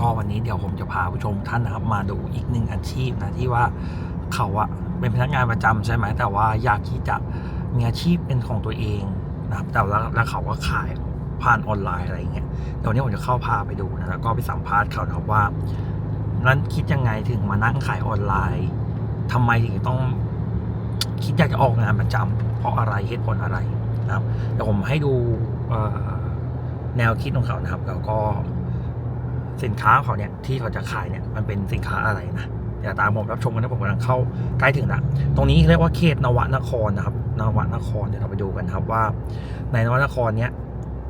ก็วันนี้เดี๋ยวผมจะพาผู้ชมท่านนะครับ มาดูอีกหนึ่งอาชีพนะที่ว่าเขาอะเป็นพนักงานประจำใช่ไหมแต่ว่าอยากที่จะมีอาชีพเป็นของตัวเองนะครับแต่แล้วเขาก็ขายผ่านออนไลน์อะไรอย่างเงี้ยเดี๋ยววนนี้ผมจะเข้าพาไปดูนะแล้วก็ไปสัมภาษณ์เขานะครับว่า นั้นคิดยังไงถึงมานั่งขายออนไลน์ทำไมถึงต้องคิดอยากจะออกงานประจำเพราะอะไรเหตุผลอะไรนะครับเดี๋ยวผมให้ดูแนวคิดของเขานะครับ แล้วก็ สินค้าของเขาเนี่ยที่เขาจะขายเนี่ยมันเป็นสินค้าอะไรนะเดี๋ยวตามผมรับชมกันนะผมกำลังเข้าใกล้ถึงละตรงนี้เรียกว่าเขตนวนครนะครับนวนครเดี๋ยวเราไปดูกันครับว่า ในนวนครเนี่ย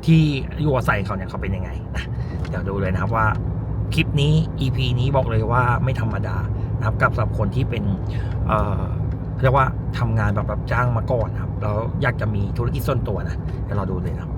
ที่อยู่อาศัยเขาเนี่ยเขาเป็นยังไงนะเดี๋ยวดูเลยนะครับว่าคลิปนี้ EP นี้บอกเลยว่าไม่ธรรมดานะครับกับสำหรับคนที่เป็นเอ่อเรียกว่าทำงานแบบรับจ้างมาก่อนครับแล้วอยากจะมีธุรกิจส่วนตัวนะเดี๋ยวเราดูเลยนะครับ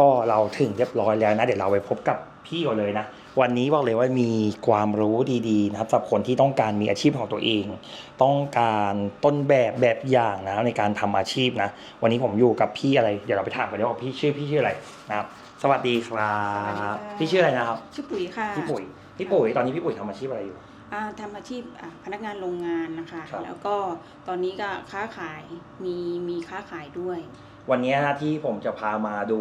ก็เราถึงเรียบร้อยแล้วนะ เดี๋ยวเราไปพบกับพี่ก่อนเลยนะ วันนี้บอกเลยว่ามีความรู้ดีๆนะครับสำหรับคนที่ต้องการมีอาชีพของตัวเอง ต้องการต้นแบบแบบอย่างนะครับในการทำอาชีพนะ วันนี้ผมอยู่กับพี่อะไร เดี๋ยวเราไปถามกันดีกว่าพี่ชื่อพี่ชื่ออะไรนะครับ สวัสดีครับสวัสดีค่ะพี่ชื่ออะไรนะครับ ชื่อปุ๋ยค่ะพี่ปุ๋ยพี่ปุ๋ยตอนนี้พี่ปุ๋ยทำอาชีพอะไรอยู่อ่าทำอาชีพอ่าพนักงานโรงงานนะคะครับแล้วก็ตอนนี้ก็ค้าขายมีมีค้าขายด้วย วันนี้นะที่ผมจะพามาดู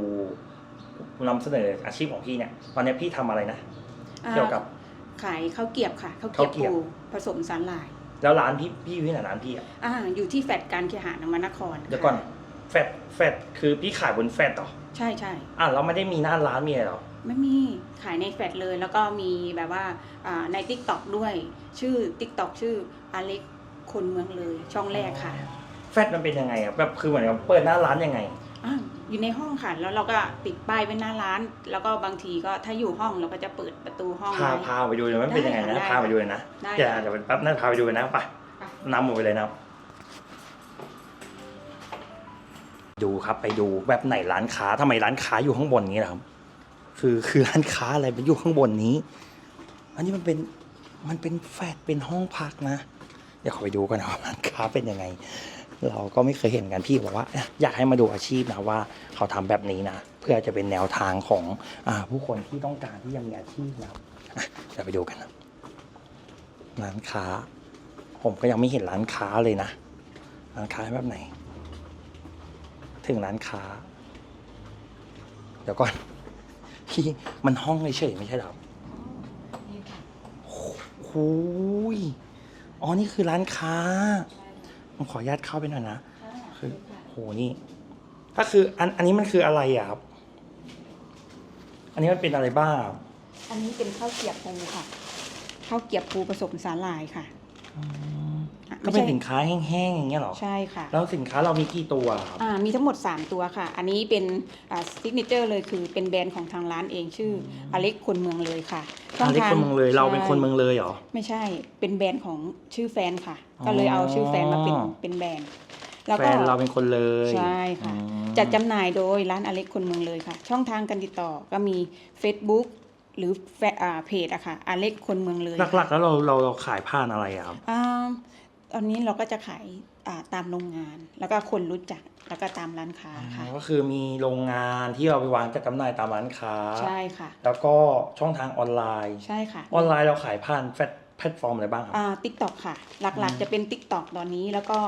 นำเสนออาชีพของพี่เนี่ยตอนนี้พี่ทำอะไรนะอ่าเกี่ยวกับขายข้าวเกรียบค่ะข้าวเกรียบข้าวเกรียบปูผสมสาหร่าย แล้วร้านพี่พี่อยู่ที่ไหนร้านพี่อะอ่าอยู่ที่แฟดการเคหะนวนครเดี๋ยวก่อนค่ะแฟดแฟดคือพี่ขายบนแฟดเหรอใช่ใช่อะเราไม่ได้มีหน้าร้านมีอะไรเหรอไม่มีขายในแฟดเลยแล้วก็มีแบบว่าอ่าใน t ิ k t o k ด้วย ชื่อ t ิ k t o k ชื่ออเล็กคนเมืองเลยช่องแรกค่ะ แฟดมันเป็นยังไงอะแบบคือเหมือนกับเปิดหน้าร้านยังไง อ่าอยู่ในห้องค่ะ แล้วเราก็ติดป้ายไว้หน้าร้าน แล้วก็บางทีก็ถ้าอยู่ห้องเราก็จะเปิดประตูห้องพาไว้ พาไปดูเลยว่ามันเป็นยังไงนะได้ค่ะพาไปดูเลยนะได้เดี๋ยวค่ะเดี๋ยวแป๊บนั่นพาไปดูเลยนะไปค่ะนำหมดไปเลยนะครับดูครับไปดูแบบไหนร้านค้าทำไมร้านค้าอยู่ข้างบนนี้นะครับ คือคือร้านค้าอะไรมันอยู่ข้างบนนี้ อันนี้มันเป็นมันเป็นแฟดเป็นห้องพักนะเดี๋ยวขอไปดูกันนะว่าร้านค้าเป็นยังไง เราก็ไม่เคยเห็นกันพี่บอกว่าเอ๊ะอยากให้มาดูอาชีพนะว่าเขาทำแบบนี้นะ เพื่อจะเป็นแนวทางของอาผู้คนที่ต้องการที่จะมีอาชีพนะครับอะเดี๋ยวไปดูกันนะร้านค้า ผมก็ยังไม่เห็นร้านค้าเลยนะ ร้านค้าแบบไหน ถึงร้านค้า เดี๋ยวก่อนพี่มันห้องเฉยๆไม่ใช่เหรอนี่ค่ะโอ้ยอ๋อ นี่คือร้านค้า ผมขออนุญาตเข้าไปหน่อยนะคือโหนี่ก็คืออันอันนี้มันคืออะไรอะครับ อันนี้มันเป็นอะไรบ้างอันนี้เป็นข้าวเกรียบปูค่ะ ข้าวเกรียบปูผสมสาหร่ายค่ะ อืมอะ ก็เป็นไม่ใช่สินค้าแห้งๆอย่างเงี้ยเหรอ ใช่ค่ะ แล้วสินค้าเรามีกี่ตัวครับ อ่ามีทั้งหมด 3 ตัวค่ะ อันนี้เป็นอ่าซิกเนเจอร์เลยคือเป็นแบรนด์ของทางร้านเองชื่ออเล็กคนเมืองเลยค่ะช่อาเล็กทางคนเมืองเลยเราเป็นคนเมืองเลยเหรอ ไม่ใช่ เป็นแบรนด์ของชื่อแฟนค่ะอ๋อก็เลยเอาชื่อแฟนมาเป็นเป็นแบรนด์แล้วแฟก็นเราเป็นคนเลยใช่ค่ะอืมจัดจำหน่ายโดยร้านอเล็กคนเมืองเลยค่ะ ช่องทางการติดต่อก็มี Facebook หรือแฟอ่าเพจอะค่ะอเล็กคนเมืองเลยหลักๆ แล้วเราเราเราขายผ่านอะไรอะครับอ่า ตอนนี้เราก็จะขายอ่าตามโรงงาน แล้วก็คนรู้จักแล้วก็ตามร้านค้าค่ะก็คือมีโรงงานที่เราไปวางจัดจำหน่ายตามร้านค้าใช่ค่ะ แล้วก็ช่องทางออนไลน์ใช่ค่ะ ออนไลน์เราขายผ่านแพลตแพลตฟอร์มอะไรบ้างครับอ่าติ๊กต็อกค่ะ หลักอืมๆจะเป็น Tik t o อกตอนนี้แล้วก็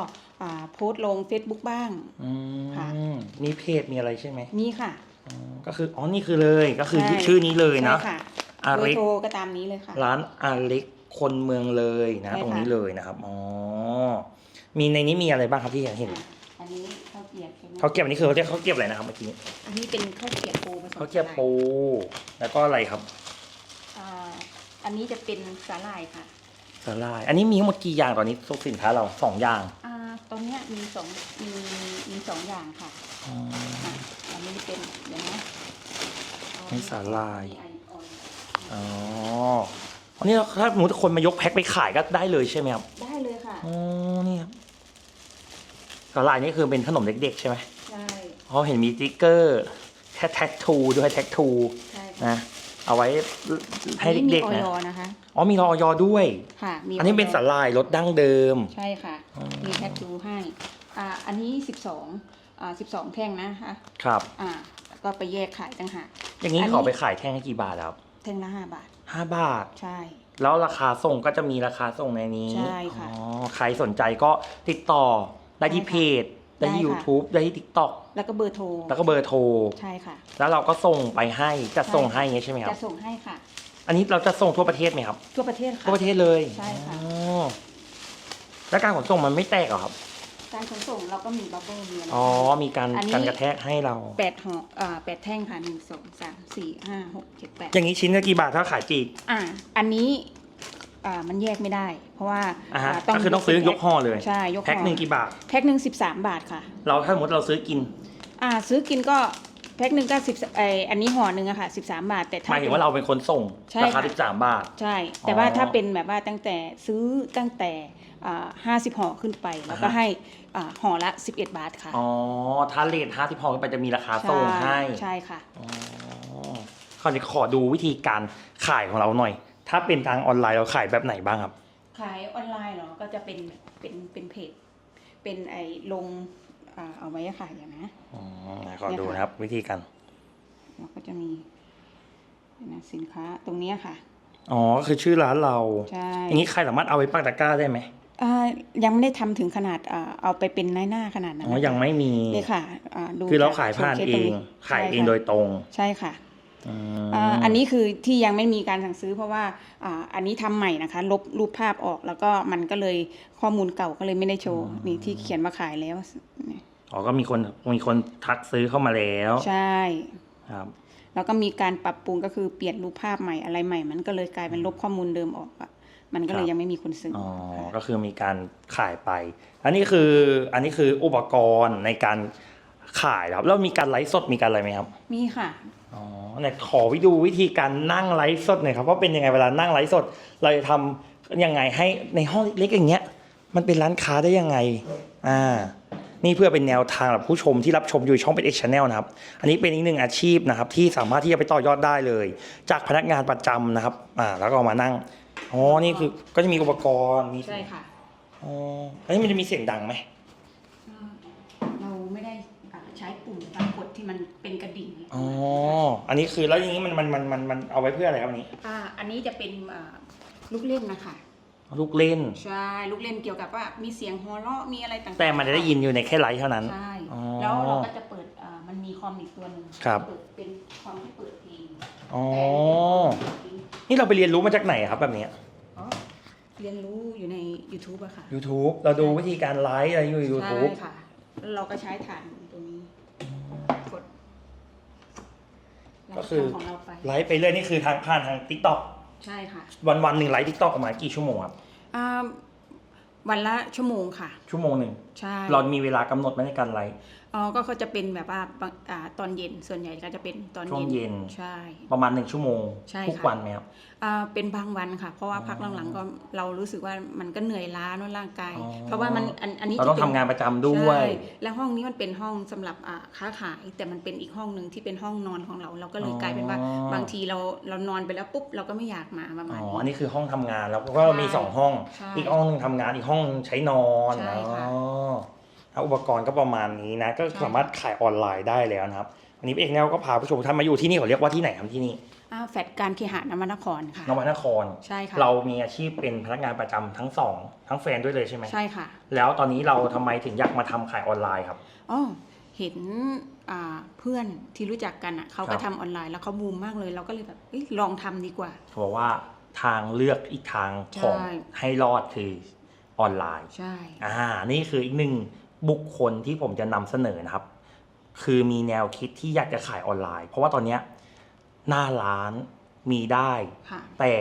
อ่าโพสต์ลง Facebook บ้างอืค่ะมมีเพจมีอะไรใช่ไหมมีค่ะอืมก็คืออ๋อนี่คือเลยก็คือใช่ชื่อนี้เลยนะใช่ค่ะอาเบอเล็กร์โทรก็ตามนี้เลยค่ะ ร้านอาเล็ก คนเมืองเลยนะ ใช่ค่ะ ตรงนี้เลยนะครับอ๋อมีในนี้มีอะไรบ้างครับที่เห็นอันนี้ข้าวเกรียบใช่ไหมเขาวเก็บอันนี้คือเขาเรียกเขาวเก็บอะไรนะครับเมื่อกี้อันนี้เป็นข้าวเกรียบปูผสมเขาวเก็บสาหร่ายปู แล้วก็อะไรครับอ่าอันนี้จะเป็นสาหร่ายค่ะสาลาย อันนี้มีทั้งหมดกี่อย่างตอนนี้สินค้าเราสองอย่างอ่าตอนเนี้ยมีสองมีมีสองอย่างค่ะอ๋อ อะอันนี้เป็นเดี๋ยวนะอ่านี่สาลาย มีไอออยล์อ๋อ อันนี้ถ้าสมมติคนมายกแพ็คไปขายก็ได้เลยใช่ไหมครับได้เลยค่ะอ๋อนี่ครับสาลายนี่คือเป็นขนมเด็กๆใช่ไหมใช่เพราะเห็นมีสติ๊กเกอร์แค่แท็กทูด้วยแท็กทูใช่ค่ะนะเอาไว้ให้เด็กๆอันนะนี้มีออยนะคะอ๋อมีรออยอด้วย ค่ะมีอันนี้เป็นยสาลายรสดั้งเดิม ใช่ค่ะอ๋อมีแท็กทูให้อ่าอันนี้สิบสองอ่าสิบสองแท่งนะคะครับอ่าก็ไปแยกขายต่างหากอย่างนี้อันนี้ขอไปขายแท่งให้กี่บาทครับแท่งละห้าบาท ห้าบาท ใช่ แล้วราคาส่งก็จะมีราคาส่งในนี้ใช่ค่ะอ๋อใครสนใจก็ติดต่อได้ที่ได้ค่ะเพจ ได้ที่ ได้ค่ะ YouTube ได้ที่ TikTok แล้วก็เบอร์โทรแล้วก็เบอร์โทร ใช่ค่ะ แล้วเราก็ส่งไปให้จะส่งใช่ให้อย่างงี้ใช่ไหมครัจะบ ส่งให้ค่ะ อันนี้เราจะส่งทั่วประเทศไหมครับ ทั่วประเทศค่ะ ทั่วประเทศเลยใช่ค่ะ อ๋อแล้วการขนส่งมันไม่แตกเหรอครับ การขนส่งเราก็มีบับเบิ้ลมีอะไรอ๋อ มีการอันนี้ การกระแทกให้เรา แปดห่ออ่าแปดแท่งค่ะหนึ่งสองสามสี่ห้าหกเจ็ดแปดอย่างนี้ชิ้นละกี่บาทถ้าขายปลีกอ่าอันนี้อ่ามันแยกไม่ได้ เพราะว่าอ่าฮะาก็คือต้องซื้อยกห่อเลย ใช่ยกห่อแพ็คหนึ่งกี่บาท แพ็คหนึ่งสิบสามบาทค่ะ เราถ้าสมมติเราซื้อกิน อ่าซื้อกินก็ แพ็คหนึ่งก็สิบไออันนี้ห่อหนึ่งอะค่ะสิบสามบาท แต่หถ้ามายถึงป็นว่าเราเป็นคนส่งใช่ราคาค่ะ13 บาท ใช่ แต่ว่าอ๋อถ้าเป็นแบบว่าตั้งแต่ซื้อตั้งแต่ห้าสิบห่อขึ้นไป แล้วก็อ่าฮะ ให้อ่าห่อละสิบเอ็ดบาทค่ะอ๋อถ้าเลท50พอขึ้นไปจะมีราคาส่งให้ใช่ค่ะ อ๋อคราวนี้ขอดูวิธีการขายของเราหน่อย ถ้าเป็นทางออนไลน์เราขายแบบไหนบ้างครับ ขายออนไลน์เหรอ ก็จะเป็น เป็น เป็นเพจ เป็นไอ้ลงอ่าเอาไว้ขายอย่างนะอ๋อไหนขอดูนะครับ วิธีการแล้วก็จะมีนะสินค้าตรงเนี้ยค่ะ อ๋อก็คือชื่อร้านเราใช่อย่างนี้ใครสามารถเอาไปปักตะกร้าได้ไหมอ่ายังไม่ได้ทำถึงขนาดอ่าเอาไปเป็นนายหน้าขนาดนั้นอ๋อนะคะยังไม่มีนี่ค่ะาดูคือเราจกขายผ่านโชว์เอคสตงนี้ขายเองใช่ค่ะโดยตรง ใช่ค่ะ อืมอ่าอันนี้คือที่ยังไม่มีการสั่งซื้อเพราะว่าอ่าอันนี้ทำใหม่นะคะ ลบรูปภาพออกแล้วก็มันก็เลยข้อมูลเก่าก็เลยไม่ได้โชว์นี่ที่เขียนว่าขายแล้วนี่อ๋อก็มีคนมีคนทักซื้อเข้ามาแล้ว ใช่ครับแล้วก็มีการปรับปรุงก็คือเปลี่ยนรูปภาพใหม่อะไรใหม่ มันก็เลยกลายเป็นลบข้อมูลเดิมออกอะมันก็เลยยังไม่มีคนซื้ออ๋อค่ะก็คือมีการขายไป อันนี้คืออันนี้คืออุปกรณ์ในการขายครับแล้วมีการไลฟ์สดมีการอะไรไหมครับ มีค่ะ อ๋อเนี่ยขอวิดูวิธีการนั่งไลฟ์สดหน่อยครับว่าเป็นยังไงเวลานั่งไลฟ์สด เราจะทำยังไงให้ในห้องเล็กๆอย่างเงี้ย มันเป็นร้านค้าได้ยังไง อ่า นี่เพื่อเป็นแนวทางสำหรับผู้ชมที่รับชมอยู่ช่องเป็นเอ็กชแนลนะครับ อันนี้เป็นอีกหนึ่งอาชีพนะครับ ที่สามารถที่จะไปต่อยอดได้เลย จากพนักงานประจำนะครับ อ่า แล้วก็เอามานั่งอ๋อนี่คือก็จะมีอุปกรณ์มีใช่ค่ะอ๋ออันนี้มันจะมีเสียงดังไหม เราไม่ได้อ่าใช้ปุ่มปรากฏที่ มันเป็นกระดิ่งอ๋อ อันนี้คือแล้วอย่างนี้มันมันมันมันมันเอาไว้เพื่ออะไรครับอันนี้อ่าอันนี้จะเป็นอ่าลูกเล่นนะคะ ลูกเล่น ใช่ ลูกเล่นเกี่ยวกับว่ามีเสียงหัวเราะมีอะไรต่างๆแต่มันจะได้ยินอยู่ในแค่ไลฟ์เท่านั้น ใช่ อ๋อแล้วเราก็จะเปิดอ่ามันมีคอมอีกตัวหนึ่งครับ เปิดเป็นคอมที่เปิดเพลงอ๋อ แต่อันนี้นี่เราไปเรียนรู้มาจากไหนครับแบบเนี้ย อ๋อเรียนรู้อยู่ใน YouTube อะค่ะ YouTube เราดูวิธีการไลฟ์อะไรอยู่ YouTube ใช่ค่ะแล้วเราก็ใช้ฐาน ก็คือเราทำของเราไปไลฟ์ไปเรื่อยนี่คือทางผ่านทาง TikTok ใช่ค่ะ วันวันๆหนึ่งไลฟ์ TikTok ประมาณกี่ชั่วโมงครับอ่าวันละชั่วโมงค่ะ ชั่วโมงหนึ่งใช่เรามีเวลากำหนดไหมในการไลฟ์ อ๋อก็เขาจะเป็นแบบว่าบางอ่าตอนเย็นส่วนใหญ่ก็จะเป็นตอนช่วงเย็นใช่ ประมาณหนึ่งชั่วโมงใช่ทุกค่ะ วันไหมครับ อ่าเป็นบางวันค่ะ เพราะว่าอ๋อพักหลังๆก็เรารู้สึกว่ามันก็เหนื่อยล้าเนอะร่างกาย อ๋อ เพราะว่ามันอันอันนี้เราต้องจะทำป็งานประจำด้วย ใช่แล้วห้องนี้มันเป็นห้องสำหรับอ่าค้าขาย แต่มันเป็นอีกห้องหนึ่งที่เป็นห้องนอนของเรา เราก็เลยกลายเป็นว่าอ๋อบางทีเราเรานอนไปแล้วปุ๊บเราก็ไม่อยากมาประมาณอ๋อนี้อันนี้คือห้องทำงานแล้วก็มีใช่ สองห้อง ใช่ อีกห้องหนึงทำงานอีกห้องใช้นอนใช่ค่ะ อ๋อแล้ว อุปกรณ์ก็ประมาณนี้นะ ก็ใช่สามารถขายออนไลน์ได้แล้วนะครับวันนี้เอกแนวก็พาผู้ชมท่านมาอยู่ที่นี่เขาเรียกว่าที่ไหนครับที่นี่อ่าแฟดการเคหะนวนครค่ะนวนครใช่ค่ะเรามีอาชีพเป็นพนักงานประจำทั้งสองทั้งแฟนด้วยเลยใช่ไหมใช่ค่ะ แล้วตอนนี้เราทำไมถึงอยากมาทำขายออนไลน์ครับอ๋อเห็นอ่าเพื่อนที่รู้จักกันอะเขาครัก็บทำออนไลน์แล้วเขาบูมมากเลยเราก็เลยแบบเอ้ยลองทำดีกว่าเขาบอกว่าทางเลือกอีกทางของใช่ให้รอดคือออนไลน์ใช่อ่านี่คืออีกหนึ่ง บุคคลที่ผมจะนำเสนอนะครับ คือมีแนวคิดที่อยากจะขายออนไลน์ เพราะว่าตอนเนี้ยหน้าร้านมีได้ค่ะแต่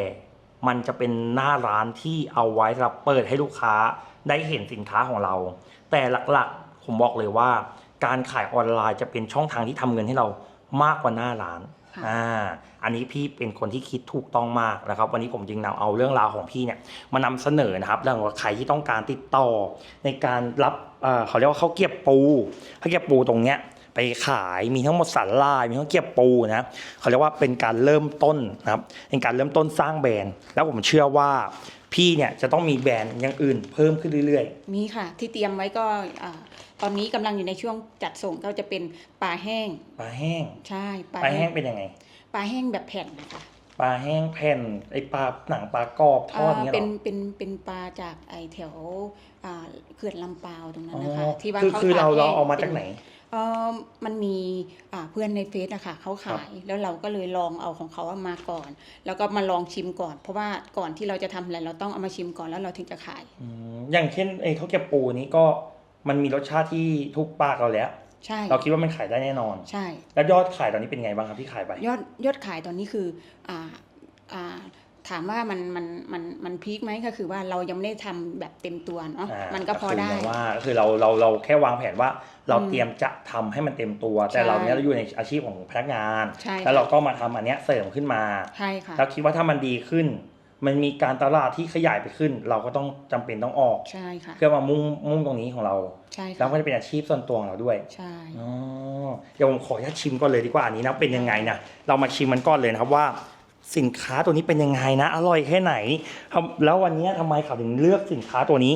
มันจะเป็นหน้าร้านที่เอาไว้สำหรับเปิดให้ลูกค้าได้เห็นสินค้าของเรา แต่หลักๆผมบอกเลยว่า การขายออนไลน์จะเป็นช่องทางที่ทำเงินให้เรามากกว่าหน้าร้านค่ะ อ่าอันนี้พี่เป็นคนที่คิดถูกต้องมากนะครับ วันนี้ผมจึงนำเอาเรื่องราวของพี่เนี่ยมานำเสนอนะครับเรื่องว่าใครที่ต้องการติดต่อ ในการรับเขาเรียกว่าข้าวเกรียบปูข้าวเกรียบปูตรงเนี้ยไปขายมีทั้งหมดสาลายมีทั้งเกรียบปูนะเขาเรียกว่าเป็นการเริ่มต้นนะครับเป็นการเริ่มต้นสร้างแบรนด์แล้วผมเชื่อว่า พี่เนี่ยจะต้องมีแบรนด์อย่างอื่นเพิ่มขึ้นเรื่อยมีค่ะ ที่เตรียมไว้ก็อ่าตอนนี้กำลังอยู่ในช่วงจัดส่งก็จะเป็นปลาแห้งๆปลาแห้งใช่ปปลาลาแห้แห้งงเป็นยังไงปลาแห้งแบบแผ่นนะคะปลาแห้งแผ่นไอปลาหนังปลากรอบทอดอ่าเนี้ยเหเป็รนอเป็นเป็นปลาจากไอแถวอ่า เขื่อนลำปาวตรงนั้นอ๋อนะคะ ที่ว่าคือเขาคือเราตเราแห้งเอามาจากไหน เออมันมีอ่าเพื่อนในเฟซนะคะเขาขายแล้วเราก็เลยลองเอาของเขามาก่อน แล้วก็มาลองชิมก่อน เพราะว่าก่อนที่เราจะทำอะไรเราต้องเอามาชิมก่อนแล้วเราถึงจะขาย อืมอย่างเช่นไอ้ข้าวเกรี๊ยวปูนี้ก็มันมีรสชาติที่ทุกปากเราแล้ว ใช่เราคิดว่ามันขายได้แน่นอน ใช่ แล้วยอดขายตอนนี้เป็นไงบ้างครับที่ขายไป ยอดยอดขายตอนนี้คืออ่าอ่า ถามว่ามันมันมันมันพีคไหมก็คือว่าเรายังไม่ได้ทำแบบเต็มตัวเนาะอ่ามันก็พอได้ คือหมายว่าก็คือเราเราเราแค่วางแผนว่า เราอืมเตรียมจะทำให้มันเต็มตัว แต่ใช่เราเนี้ยเราอยู่ในอาชีพของพนักงาน ใช่ แล้วเราค่ะก็มาทำอันเนี้ยเสริมขึ้นมา ใช่ค่ะ แล้วคิดว่าถ้ามันดีขึ้น มันมีการตลาดที่ขยายไปขึ้น เราก็ต้องจำเป็นต้องออก ใช่ค่ะ เพื่อมามุ่งมุ่งตรงนี้ของเรา ใช่แล้วค่ะก็จะเป็นอาชีพส่วนตัวของเราด้วยใช่ อ๋อเดี๋ยวผมขออนุญาตชิมก่อนเลยดีกว่าอันนี้นะเป็นยังไงนะเรามาชิมมันก่อนเลยนะครับว่า สินค้าตัวนี้เป็นยังไงนะ อร่อยแค่ไหน แล้ววันนี้ทำไมเขาถึงเลือกสินค้าตัวนี้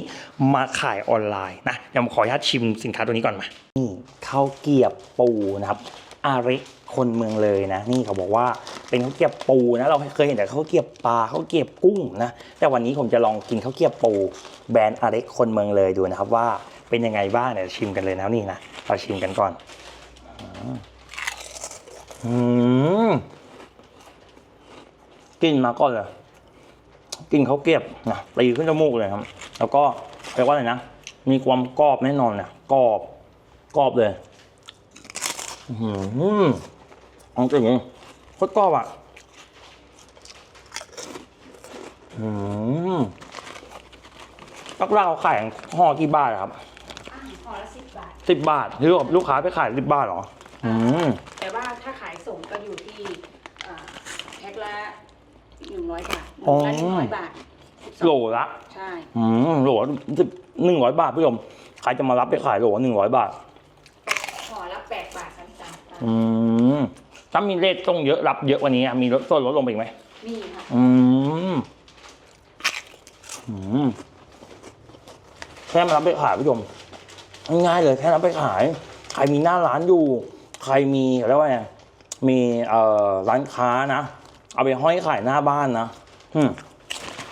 มาขายออนไลน์นะเดี๋ยวผมขออนุญาตชิมสินค้าตัวนี้ก่อนมานี่ข้าวเกรียบปูนะครับอาริคนเมืองเลยนะ นี่เขาบอกว่าเป็นข้าวเกรียบปูนะเราเคยเห็นแต่ข้าวเกรียบปลาข้าวเกรียบกุ้งนะแต่วันนี้ผมจะลองกินข้าวเกรียบปูแบรนด์อาริคนเมืองเลยดูนะครับว่าเป็นยังไงบ้างเดี๋ยวชิมกันเลยนะนี่นะเราชิมกันก่อนอืม กลินมาก่อนเลยกลินข้าวเกรียบนะตีขึ้นจมูกเลยครับ แล้วก็เรียกว่าอะไรนะมีความกรอบแน่นอนนะกรอบกรอบเลยอืมเอาจริงโคตรกรอบอะอืมปักเราขายห่อกี่บาทอะครับห่อละสิบบาทสิบบาทหรือว่าลูกค้าไปขายสิบบาทเหรอ อืมแต่ว่าถ้าขายส่งก็อยู่ที่อ่าแพ็คละ หนึ่งร้อยบาทอ๋อละหนึ่งร้อยบาท12โหลละใช่อืมโหลสิบหนึ่งร้อยบาทผู้ชมใครจะมารับไปขายโหลหนึ่งร้อยบาทห่อละแปดบาทสามสามบาทอืมถ้ามีเลทต้องเยอะรับเยอะกว่านี้อะมีลดส่วนลดลงไปอีกไหมนี่ค่ะอืมอืมแค่มารับไปขายผู้ชมง่ายๆเลยแค่รับไปขาย ใครมีหน้าร้านอยู่ ใครมีเรียกว่าไงมีเอ่อร้านค้านะ เอาไปห้อยขายหน้าบ้านนะอืม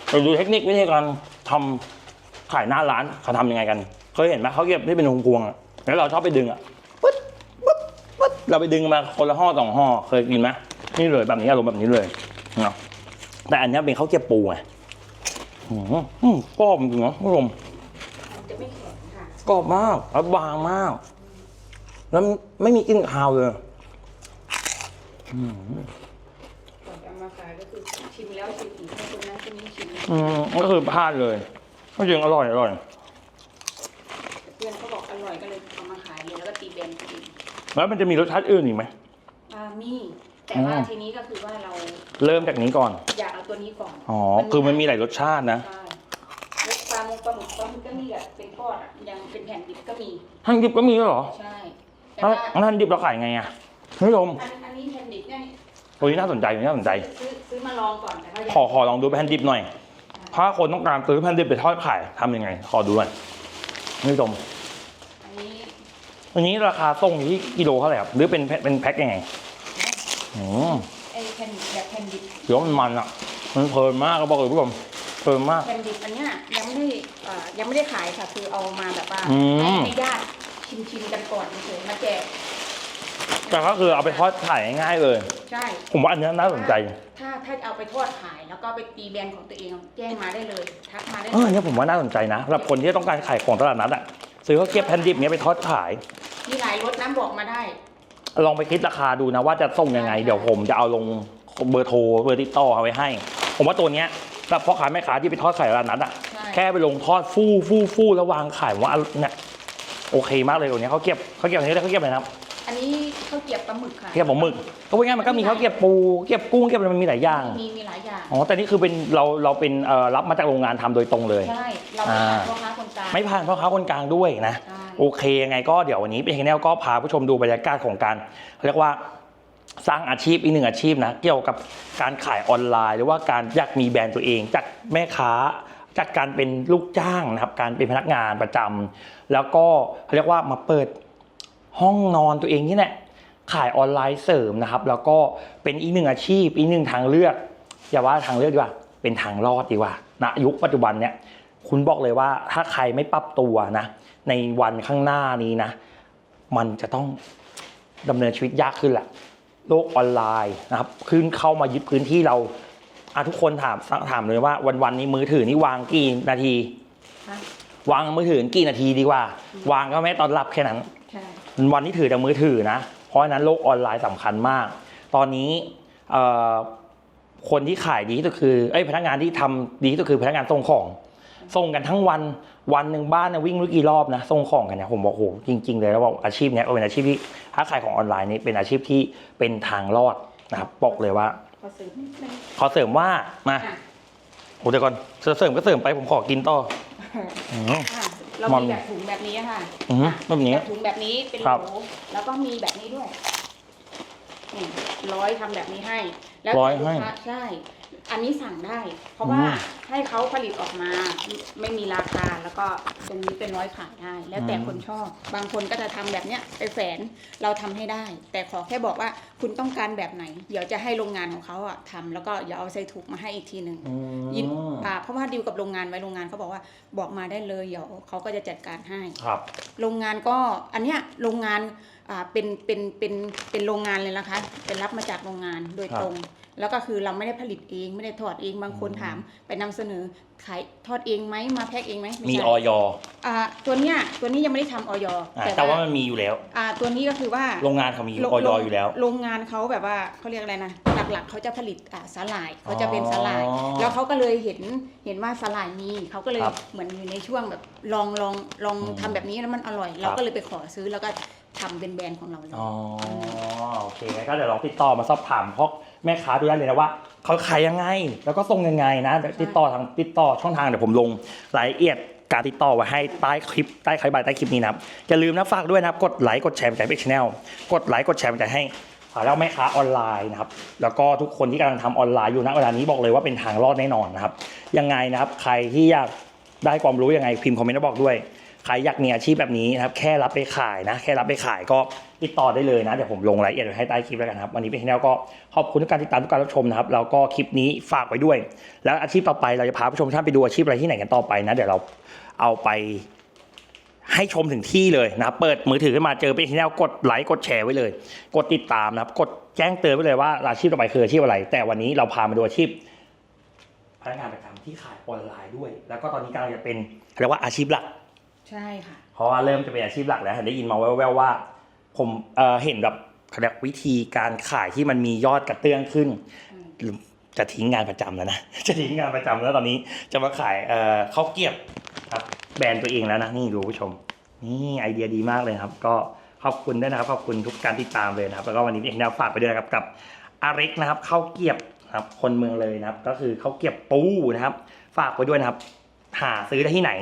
เราดูเทคนิควิธีการทำขายหน้าร้านเขาทำยังไงกัน เคยเห็นไหมเขาเก็บที่เป็นพวงๆอะแล้วเราชอบไปดึงอะปึ๊ดปึ๊ดปึ๊ดเราไปดึงมาคนละห่อสองห่อเคยกินไหมนี่เลยแบบนี้อารมณ์แบบนี้เลยเนะแต่อันนี้เป็นข้าวเกี๊ยวปูไงอืมอืมกรอบจริงๆนะผู้ชมมันจะไม่แข็งค่ะกรอบมากแล้วบางมาก แล้วไม่มีกลิ่นคาวเลย อืมก็คือพลาดเลยก็จริงอร่อยอร่อยเพื่อนเขาบอกอร่อยก็เลยเอามาขายเลยแล้วก็ตีแบรนด์กินแล้วมันจะมีรสชาติอื่นอีกไหม อ่ามีแต่ว่าอืม ทีนี้ก็คือว่าเราเริ่มจากนี้ก่อน อยากเอาตัวนี้ก่อนอ๋อ คือมันมีหลายรสชาตินะ ใช่แล้วปลาหมึกปลาหมึกปลาหมึกก็มีแบบเป็นทอดอะยังเป็นแผ่นดิบก็มีท่านดิบก็มีด้วยเหรอใช่แต่ท่านว่าท่านดิบเราขายไงอะคุณผู้ชมอันอันนี้แผ่นดิบเนี่ย โอ้ยน่าสนใจน่าสนใจ ซื้อซื้อมาลองก่อนแต่ว่ายังขอขอลองดูแผ่นดิบหน่อย ถ้าคนต้องการซื้อแผ่นดิบไปทอดขายทำยังไง ขอดูหน่อยคุณผู้ชมอันนี้อันนี้ราคาส่งอยู่ที่กิโลเท่าไหร่ครับ หรือเป็นแพ็คเป็นแพ็คยังไงอืมไอ้แผ่นดิบแบบแผ่นดิบเดี๋ยวมันมันอะ มันเพลินมากก็บอกเลยคุณผู้ชมเพลินมาก แผ่นดิบอันเนี้ยยังไม่ได้เอ่อยังไม่ได้ขายค่ะ คือเอามาแบบว่าอืม ให้ให้ญาติชิมชิมกันก่อนเฉยๆมาแจก แต่ก็คือเอาไปทอดขายง่ายๆเลย ใช่ ผมว่าอันนี้น่าสนใจ ถ้าถ้าเอาไปทอดขาย แล้วก็ไปตีแบรนด์ของตัวเองแจ้งมาได้เลยทักมาได้เออเนี่ยผมว่าน่าสนใจนะสำหรับคนที่ต้องการขายของตลาดนัดอะซื้อข้าวเกรี๊ยวแผ่นดิบเนี้ยไปทอดขาย มีหลายรสน้ำบอกมาได้ลองไปคิดราคาดูนะว่าจะส่งยังไง เดี๋ยวผมจะเอาลงเบอร์โทรเบอร์ติดต่อเอาไว้ให้ ผมว่าตัวเนี้ยสำหรับพ่อค้าแม่ค้าที่ไปทอดขายตลาดนัดอะใช่แค่ไปลงทอดฟู่ฟู่ฟู่แล้ววางขายผมว่าเนี่ยโอเคมากเลยตัวเนี้ยเขาเก็บเขาเก็บอันนี้ได้เขาเก็บอะไรนะครับไออันนี้ข้าวเกรียบปลาหมึกค่ะเกี๊ยวหมึกก็ว่าง่ายๆมันก็มีข้าวเกรียบปูเกรียบกุ้งเกรียบอะไรมันมีหลายอย่างมีมีหลายอย่างอ๋อแต่นี่คือเป็นเราเราเป็นเอ่อรับมาจากโรงงานทำโดยตรงเลย ใช่เราไม่อ่าขายพ่อค้าคนกลางไม่ผ่านพ่อค้าคนกลางด้วยนะ ใช่ โอเคยังไงก็เดี๋ยววันนี้เป็นแนลก็พาผู้ชมดูบรรยากาศของการเขาเรียกว่าสร้างอาชีพอีกหนึ่งอาชีพนะ เกี่ยวกับการขายออนไลน์ หรือว่าการอยากมีแบรนด์ตัวเอง จากแม่ค้าจากการเป็นลูกจ้างนะครับการเป็นพนักงานประจำแล้วก็เขาเรียกว่ามาเปิด ห้องนอนตัวเองนี่แหละขายออนไลน์เสริมนะครับ แล้วก็เป็นอีกหนึ่งอาชีพ อีกหนึ่งทางเลือกอย่าว่าทางเลือกดีกว่า เป็นทางรอดดีกว่าณยุคปัจจุบันเนี่ยคุณบอกเลยว่าถ้าใครไม่ปรับตัวนะ ในวันข้างหน้านี้นะ มันจะต้องดำเนินชีวิตยากขึ้นแหละโลกออนไลน์นะครับขึ้นเข้ามายึดพื้นที่เราอะทุกคนถามถามเลยว่า วันๆนี้มือถือนี่วางกี่นาทีค่ะวางมือถือกี่นาทีดีกว่า วางก็แม่ตอนหลับแค่นั้นใช่ วันที่ถือแต่มือถือนะ เพราะฉะนั้นโลกออนไลน์สำคัญมาก ตอนนี้เอ่อคนที่ขายดีที่สุดคือเอ้ยพนักงานที่ทำดีที่สุดคือพนักงานส่งของส่งกันทั้งวันวันหนึ่งบ้านเนี่ยวิ่งไม่รู้กี่รอบนะส่งของกันเนี่ยผมบอกโอ้โหจริง ๆ เลยแล้วบอกอาชีพเนี้ยเป็นอาชีพที่ถ้าขายของออนไลน์นี่เป็นอาชีพที่เป็นทางรอดนะครับบอกเลยว่า ขอซื้อนิดนึงขอเสริมว่ามาอะโอ้เดี๋ยวก่อนเสริมก็เสริมไปผมขอกินต่ออืมอะ เรามันมีแบบถุงแบบนี้ค่ะอือฮึอะแบบนี้ แบบถุงแบบนี้เป็นครับโหลแล้วก็มีแบบนี้ด้วยนี่ร้อยทำแบบนี้ให้ แล้วร้อยแต่ลูกให้ค้าใช่ อันนี้สั่งได้ เพราะว่าอืมให้เขาผลิตออกมาไม่มีราคาแล้วก็เป็นนี้เป็นร้อยขายได้ แล้วแต่อืมคนชอบ บางคนก็จะทำแบบเนี้ยไปแฝนเราทำให้ได้ แต่ขอแค่บอกว่าคุณต้องการแบบไหน เดี๋ยวจะให้โรงงานของเขาอะทำแล้วก็อย่าเอาใส่ถุงมาให้อีกทีหนึ่งอืมยินอ่าเพราะว่าดีลกับโรงงานไว้โรงงานเขาบอกว่าบอกมาได้เลยเดี๋ยวเขาก็จะจัดการให้ครับ โรงงานก็อันเนี้ยโรงงาน อ่าเป็นเป็นเป็นเป็นโรงงานเลยนะคะ เป็นรับมาจากโรงงานโดยครับตรง แล้วก็คือเราไม่ได้ผลิตเองไม่ได้ทอดเองบางคนอืมถาม ไปนำเสนอขายทอดเองไหมมาแพ็คเองไหมไมีใช่ออยอ่าตัวเนี้ยตัวนี้ยังไม่ได้ทำออยอ่าแต่ว่ามันมีอยู่แล้ว อ่าตัวนี้ก็คือว่า โรงงานเขามีโรออยอยู่แล้ว โรงงานเขาแบบว่าเขาเรียกอะไรนะหลักๆเขาจะผลิตอ่าสาหร่ายเขาจะเป็นสาหร่าย อ๋อแล้วเขาก็เลยเห็นเห็นว่าสาหร่ายมีเขาก็เลยครับเหมือนอยู่ในช่วงแบบลองลองลองอืมทำแบบนี้แล้วมันอร่อยครัเราบก็เลยไปขอซื้อแล้วก็ ทำเป็นแบรนด์ของเราเลยอ๋อโอเคงั้นก็เดี๋ยวลองติดต่อมาสอบถามเพราะแม่ค้าดูได้เลยนะว่าเขาขายยังไง แล้วก็ส่งยังไงนะเดี๋ยวติดต่อทางติดต่อช่องทางเดี๋ยวผมลงรายละเอียดการติดต่อไว้ให้ใต้คลิปใต้คลิปใต้คลิปนี้นะครับอย่าลืมนะฝากด้วยนะครับกดไลค์กดแชร์ใจเป็กชแนลกดไลค์กดแชร์ใจให้อ่าแล้วแม่ค้าออนไลน์นะครับแล้วก็ทุกคนที่กำลังทำออนไลน์อยู่ณเวลานี้บอกเลยว่าเป็นทางรอดแน่นอนนะครับยังไงนะครับใครที่อยากได้ความรู้ยังไงพิมพ์คอมเมนต์มาบอกด้วย ใครอยากมีอาชีพแบบนี้นะครับแค่รับไปขายนะ แค่รับไปขายก็ติดต่อได้เลยนะ เดี๋ยวผมลงรายละเอียดไว้ให้ใต้คลิปแล้วกันครับวันนี้เป็นที่แนวก็ขอบคุณทุกการติดตามทุกการรับชมนะครับแล้วก็คลิปนี้ฝากไว้ด้วย แล้วอาชีพต่อไปเราจะพาผู้ชมท่านไปดูอาชีพอะไรที่ไหนกันต่อไปนะเดี๋ยวเราเอาไปให้ชมถึงที่เลยนะเปิดมือถือขึ้นมาเจอเป็นที่แนวกดไลค์กดแชร์ไว้เลย กดติดตามนะครับ กดแจ้งเตือนไว้เลยว่าอาชีพต่อไปคืออาชีพอะไร แต่วันนี้เราพามาดูอาชีพพนักงานประจำที่ขายออนไลน์ด้วย แล้วก็ตอนนี้กำลังจะเป็นเรียกว่าอาชีพหลัก ใช่ค่ะ เพราะว่าเริ่มจะเป็นอาชีพหลักแล้วเห็นได้ยินมาแว่วๆว่า ผมเอ่อเห็นแบบเขาเรียกวิธีการขายที่มันมียอดกระเตื้องขึ้น จะทิ้งงานประจำแล้วนะ จะทิ้งงานประจำแล้วตอนนี้ จะมาขายเอ่อข้าวเกรียบครับ แบรนด์ตัวเองแล้วนะนี่ดูผู้ชม นี่ไอเดียดีมากเลยครับ ก็ขอบคุณด้วยนะครับขอบคุณทุกการติดตามเลยนะครับ แล้วก็วันนี้เองนวฝากไปด้วยนะครับกับอาริกนะครับข้าวเกรียบครับ คนเมืองเลยนะครับ ก็คือข้าวเกรียบปูนะครับ ฝากไว้ด้วยนะครับ หาซื้อได้ที่ไหน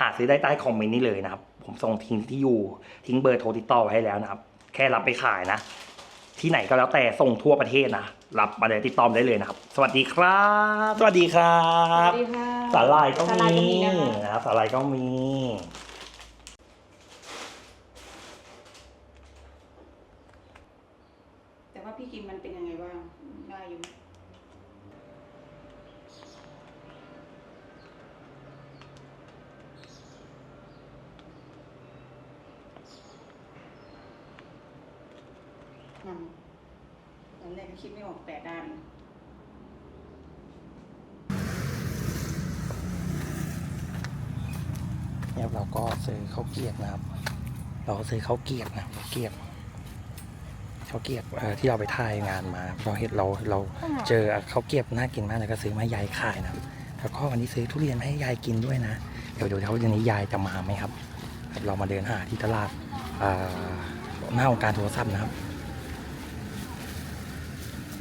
หาซื้อได้ใต้คอมเมนต์นี้เลยนะครับ ผมส่งทิ้งที่อยู่ทิ้งเบอร์โทรติดต่อไว้ให้แล้วนะครับ แค่รับไปขายนะ ที่ไหนก็แล้วแต่ส่งทั่วประเทศนะ รับมาเลยติดต่อมาได้เลยนะครับ สวัสดีครับ สวัสดีครัสวับสดีค่ะสาลายก็สาหร่ายก็มีมีนะคะนะครับสาลายก็มี แต่ว่าพี่กินมันเป็นยังไงบ้างได้อยู่ไหม นั่นตอนแรกก็คิดไม่ออกแปดด้านเนี่ยเราก็ซื้อข้าวเกรียบนะครับ เราก็ซื้อข้าวเกรียบนะข้าวเกรียบข้าวเกรียบเอ่อที่เราไปถ่ายงานมาเราเห็นเราเราเจอข้าวเกรียบน่ากินมากเลยก็ซื้อมาให้ยายขายนะครับแล้วก็วันนี้ซื้อทุเรียนมาให้ยายกินด้วยนะ เดี๋ยวเดี๋ยวเดี๋ยววันนี้ยายจะมาไหมครับ เรามาเดินหาที่ตลาดอ่าหน้าองค์การโทรศัพท์นะครับ